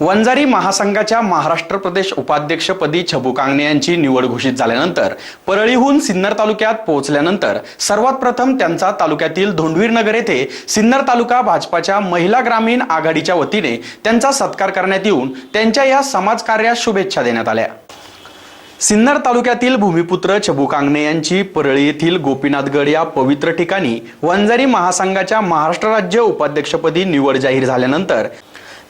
वंजारी महासंघाच्या महाराष्ट्र प्रदेश उपाध्यक्षपदी छबू कांगणे यांची निवड घोषित झाल्यानंतर परळीहून सिन्नर तालुक्यात पोहोचल्यानंतर सर्वात प्रथम त्यांचा तालुक्यातील धोंडवीरनगर येथे सिन्नर तालुका भाजपाच्या महिला ग्रामीण आघाडीच्या वतीने त्यांचा सत्कार करण्यात येऊन त्यांच्या या समाजकार्यास शुभेच्छा देण्यात आल्या. सिन्नर तालुक्यातील भूमिपुत्र छबू कांगणे यांची परळी येथील गोपीनाथगड या पवित्र ठिकाणी वंजारी महासंघाच्या महाराष्ट्र राज्य उपाध्यक्षपदी निवड जाहीर झाल्यानंतर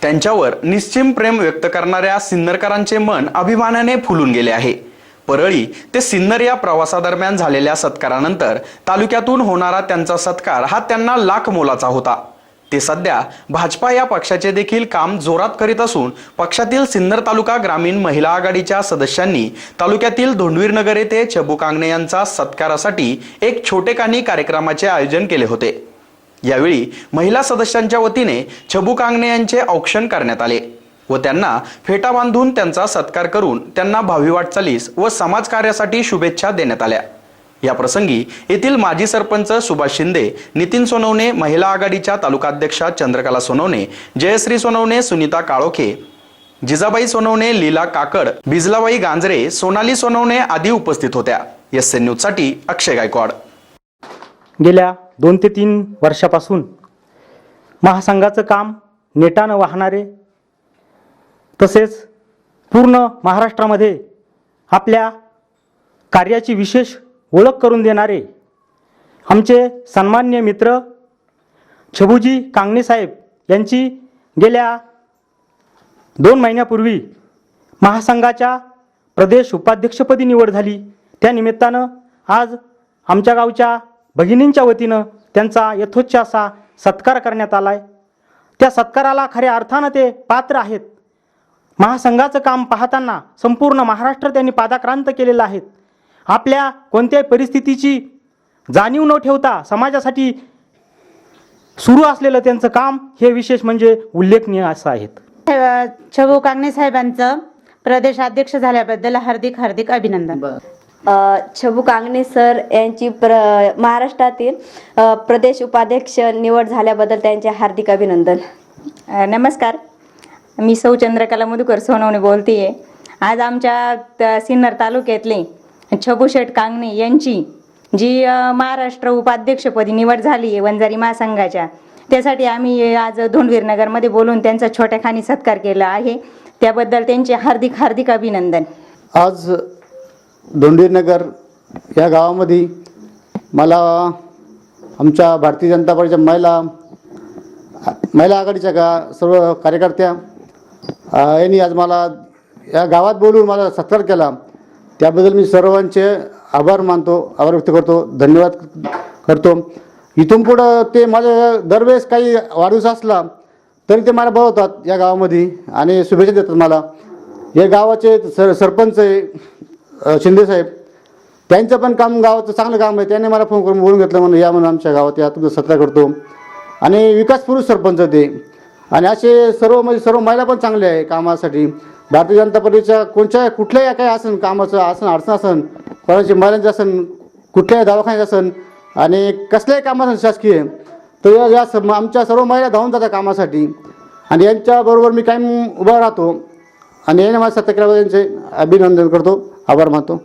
त्यांच्यावर निश्चिम प्रेम व्यक्त करणाऱ्या सिन्नरकरांचे मन अभिमानाने फुलून गेले आहे. परळी ते सिन्नर या प्रवासादरम्यान झालेल्या सत्कारानंतर तालुक्यातून होणारा त्यांचा सत्कार हा त्यांना लाख मोलाचा होता. ते सध्या भाजपा या पक्षाचे देखील काम जोरात करीत असून पक्षातील सिन्नर तालुका ग्रामीण महिला आघाडीच्या सदस्यांनी तालुक्यातील धोंडवीरनगर येथे छबू कांगणे यांचा सत्कारासाठी एक छोटेखानी कार्यक्रमाचे आयोजन केले होते. यावेळी महिला सदस्यांच्या वतीने छबू कांगणे यांचे औक्षण करण्यात आले व त्यांना फेटा बांधून त्यांचा सत्कार करून त्यांना भावी वाटचालीस व समाजकार्यासाठी शुभेच्छा देण्यात आल्या. या प्रसंगी येथील माजी सरपंच सुभाष शिंदे नितीन सोनवणे महिला आघाडीच्या तालुकाध्यक्षा चंद्रकला सोनवणे जयश्री सोनवणे सुनीता काळोखे जिजाबाई सोनवणे लीला काकड बिजलाबाई गांजरे सोनाली सोनवणे आदी उपस्थित होत्या. एस एन न्यूजसाठी अक्षय गायकवाड. गेल्या दोन ते तीन वर्षापासून महासंघाचं काम नेटानं वाहणारे तसेच पूर्ण महाराष्ट्रामध्ये आपल्या कार्याची विशेष ओळख करून देणारे आमचे सन्मान्य मित्र छबूजी कांगणे साहेब यांची गेल्या दोन महिन्यापूर्वी महासंघाच्या प्रदेश उपाध्यक्षपदी निवड झाली. त्यानिमित्तानं आज आमच्या गावच्या भगिनींच्या वतीनं त्यांचा यथोच्छ असा सत्कार करण्यात आला आहे त्या सत्काराला खऱ्या अर्थानं ते पात्र आहेत. महासंघाचं काम पाहताना संपूर्ण महाराष्ट्र त्यांनी पादाक्रांत केलेलं आहे. आपल्या कोणत्याही परिस्थितीची जाणीव न ठेवता समाजासाठी सुरू असलेलं त्यांचं काम हे विशेष म्हणजे उल्लेखनीय असं आहेत छगू कांगणे साहेबांचं प्रदेशाध्यक्ष झाल्याबद्दल हार्दिक हार्दिक अभिनंदन. छबू कांगणे सर यांची प्र महाराष्ट्रातील प्रदेश उपाध्यक्ष निवड झाल्याबद्दल त्यांचे हार्दिक अभिनंदन. नमस्कार. मी सौ चंद्रकला मधुकर सोनवणे बोलते आज आमच्या सिन्नर तालुक्यातले छबू शेठ कांगणे यांची जी महाराष्ट्र उपाध्यक्षपदी निवड झाली आहे वंजारी महासंघाच्या त्यासाठी आम्ही आज धोंडवीर नगरमध्ये बोलून त्यांचा छोट्या खानी सत्कार केला आहे. त्याबद्दल त्यांचे हार्दिक हार्दिक अभिनंदन. आज दोंडीरनगर या गावामध्ये मला आमच्या भारतीय जनता पार्टीच्या महिला महिला आघाडीच्या गा सर्व कार्यकर्त्या यांनी आज मला या गावात बोलून मला सत्कार केला. त्याबद्दल मी सर्वांचे आभार मानतो आभार व्यक्त करतो धन्यवाद करतो. इथून पुढं ते माझ्या दरवेळेस काही वाढदिवस असला तरी ते मला बोलवतात या गावामध्ये आणि शुभेच्छा देतात मला. या गावाचे सर सरपंच आहे शिंदे शिंदेसाहेब त्यांचं पण काम गावाचं चांगलं काम आहे. त्याने मला फोन करून बोलून घेतलं म्हणून या म्हणून आमच्या गावात या तुमचा सत्कार करतो. आणि विकास पुरुष सरपंच ते. आणि असे सर्व म्हणजे सर्व महिला पण चांगले आहे कामासाठी. भारतीय जनता पार्टीच्या कोणत्या कुठल्याही काही असन कामाचं असन अडचण असन कोणाची महिलांचं असन कुठल्याही दवाखान्यात असन आणि कसल्याही कामाचं शासकीय तर या- या आमच्या सर्व महिला धावून जातात कामासाठी. आणि यांच्याबरोबर मी कायम उभा राहतो. आणि याने माझ्या सत्ता केल्याबद्दल यांचे अभिनंदन करतो. आभार मानतो.